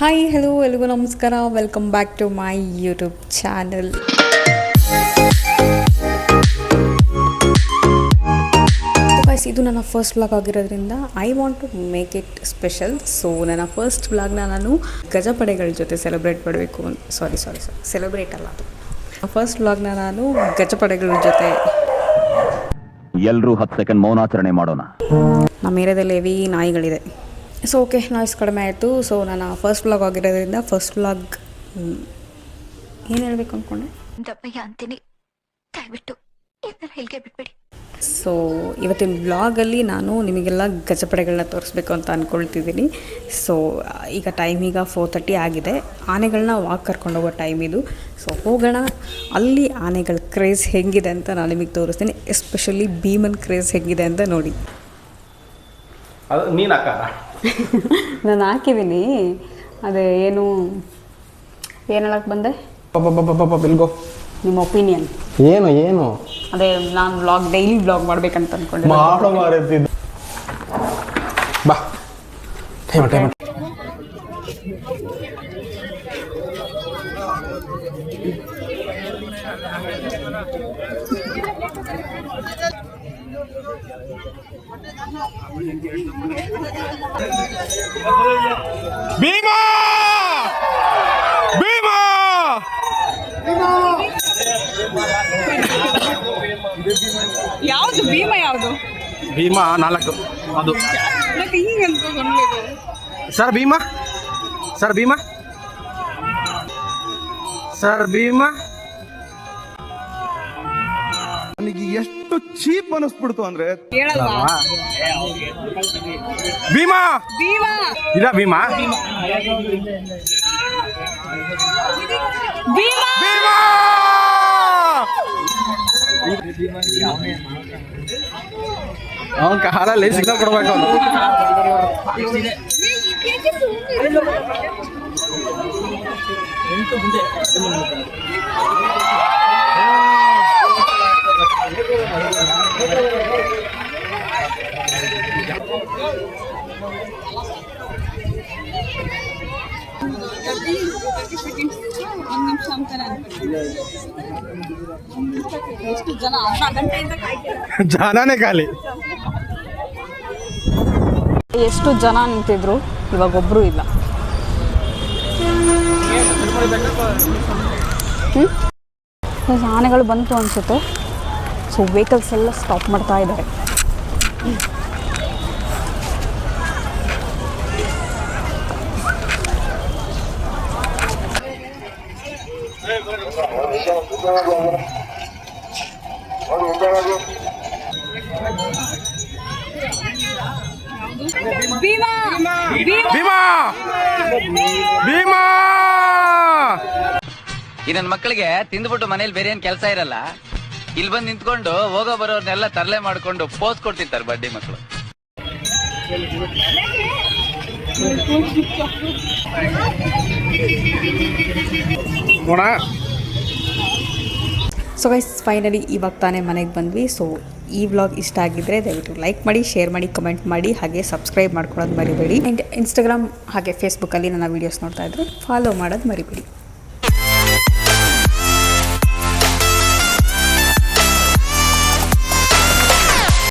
Hi hello ಎಲ್ಲಿಗೂ ನಮಸ್ಕಾರ. Welcome back to my YouTube channel ಇದು ನನ್ನ ಫಸ್ಟ್ ಬ್ಲಾಗ್ ಆಗಿರೋದ್ರಿಂದ I want to make it special so ನನ್ನ ಫಸ್ಟ್ ಬ್ಲಾಗ್ನ ನಾನು ಗಜಪಡೆಗಳ ಜೊತೆ ಸೆಲೆಬ್ರೇಟ್ ಮಾಡಬೇಕು ಸಾರಿ ಸಾರಿ ಸಾರಿ ಸೆಲೆಬ್ರೇಟ್ ಅಲ್ಲ ಅದು. ಫಸ್ಟ್ ಬ್ಲಾಗ್ನ ನಾನು ಗಜಪಡೆಗಳ ಜೊತೆ. ಎಲ್ಲರೂ ಹತ್ತು ಸೆಕೆಂಡ್ ಮೌನಾಚರಣೆ ಮಾಡೋಣ. ನಮ್ಮ ಏರಿಯಾದಲ್ಲಿ ಹೆವಿ ನಾಯಿಗಳಿದೆ. ಸೊ ಓಕೆ ನಾಯ್ಸ್ ಕಡಿಮೆ ಆಯಿತು. ಸೊ ನಾನು ಫಸ್ಟ್ ವ್ಲಾಗ್ ಆಗಿರೋದ್ರಿಂದ ಫಸ್ಟ್ ವ್ಲಾಗ್ ಏನು ಹೇಳಬೇಕು ಅಂದ್ಕೊಂಡೆ ದಪ್ಪಯ್ಯ ಅಂತೀನಿ. ದಯವಿಟ್ಟು ಬಿಟ್ಬಿಡಿ. ಸೊ ಇವತ್ತಿನ ಬ್ಲಾಗಲ್ಲಿ ನಾನು ನಿಮಗೆಲ್ಲ ಗಜಪಡೆಗಳನ್ನ ತೋರಿಸ್ಬೇಕು ಅಂತ ಅಂದ್ಕೊಳ್ತಿದ್ದೀನಿ ಸೊ ಈಗ ಟೈಮ್ ಈಗ ಫೋರ್ ತರ್ಟಿ ಆಗಿದೆ. ಆನೆಗಳನ್ನ ವಾಕ್ ಕರ್ಕೊಂಡು ಹೋಗೋ ಟೈಮ್ ಇದು. ಸೊ ಹೋಗೋಣ. ಅಲ್ಲಿ ಆನೆಗಳ ಕ್ರೇಜ್ ಹೆಂಗಿದೆ ಅಂತ ನಾನು ನಿಮಗೆ ತೋರಿಸ್ತೀನಿ. ಎಸ್ಪೆಷಲಿ ಭೀಮನ್ ಕ್ರೇಜ್ ಹೆಂಗಿದೆ ಅಂತ ನೋಡಿ. ಅದು ನೀನು ಅಕ್ಕ. ನಾನು ಹಾಕಿದ್ದೀನಿ ಅದೇ ಏನು ಏನು ಹೇಳಕ್ಕೆ ಬಂದೆ? ಬಿಲ್ಗೋ ನಿಮ್ಮ ಒಪಿನಿಯನ್. ಏನು ಏನು? ಅದೇ ನಾನು ಬ್ಲಾಗ್ ಡೈಲಿ ಬ್ಲಾಗ್ ಮಾಡ್ಬೇಕಂತ ಅನ್ಕೊಂಡೆ ಬಾ. ಟೈಮ್ ಟೈಮ್ ಭೀಮಾ ಭೀಮಾ ಯಾವುದು ಭೀಮ ಯಾವುದು? ಭೀಮಾ ನಾಲ್ಕು ಅದು. ಮತ್ತೆ ಹಿಂಗೆ ಅನ್ಕೊಂಡ್ಬೇಕು sir Bhima? Sir Bhima? Sir Bhima? ಎಷ್ಟು ಚೀಪ್ ಅನಿಸ್ಬಿಡ್ತು ಅಂದ್ರೆ ಭೀಮಾ! ಇಲ್ಲ ಇದ ಭೀಮಾ! ಅವನ್ ಭೀಮಾ! ಅವನ ಕಾಲಲ್ಲಿ ಸಿಗ್ನಲ್ ಕೊಡ್ಬೇಕು ಅವನು ಒಂದ್ ನಿಮಿಷ ಅಂತಾನೆ ಅನ್ಕೊಂಡೆ. ಎಷ್ಟು ಖಾಲಿ. ಎಷ್ಟು ಜನ ನಿಂತಿದ್ರು? ಇವಾಗ ಒಬ್ರು ಇಲ್ಲ. ಆನೆಗಳು ಬಂತು ಅನ್ಸುತ್ತೆ. ಸೊ ವೆಹಿಕಲ್ಸ್ ಎಲ್ಲ ಸ್ಟಾಪ್ ಮಾಡ್ತಾ ಇದ್ದಾರೆ. ಭೀಮ! ಭೀಮಾ! ಭೀಮಾ! ಈ ನನ್ನ ಮಕ್ಕಳಿಗೆ ತಿಂದ್ಬಿಟ್ಟು ಮನೇಲಿ ಬೇರೆ ಏನ್ ಕೆಲಸ ಇರಲ್ಲ. ಇಲ್ಲಿ ಬಂದು ನಿಂತ್ಕೊಂಡು ಹೋಗೋ ಬರೋರ್ನೆಲ್ಲ ತರಲೆ ಮಾಡ್ಕೊಂಡು ಪೋಸ್ ಕೊಡ್ತಿರ್ತಾರೆ ಬಡ್ಡಿ ಮಕ್ಕಳು ನೋಡ ಸೊ ಗೈಸ್ ಫೈನಲಿ ಇವಾಗ ತಾನೇ ಮನೆಗೆ ಬಂದ್ವಿ. ಸೊ ಈ ವ್ಲಾಗ್ ಇಷ್ಟ ಆಗಿದ್ದರೆ ದಯವಿಟ್ಟು ಲೈಕ್ ಮಾಡಿ ಶೇರ್ ಮಾಡಿ ಕಮೆಂಟ್ ಮಾಡಿ, ಹಾಗೆ ಸಬ್ಸ್ಕ್ರೈಬ್ ಮಾಡ್ಕೊಳ್ಳೋದು ಮರಿಬೇಡಿ. ಆ್ಯಂಡ್ ಇನ್ಸ್ಟಾಗ್ರಾಮ್ ಹಾಗೆ ಫೇಸ್ಬುಕ್ಕಲ್ಲಿ ನನ್ನ ವೀಡಿಯೋಸ್ ನೋಡ್ತಾ ಇದ್ದರೆ ಫಾಲೋ ಮಾಡೋದು ಮರಿಬೇಡಿ.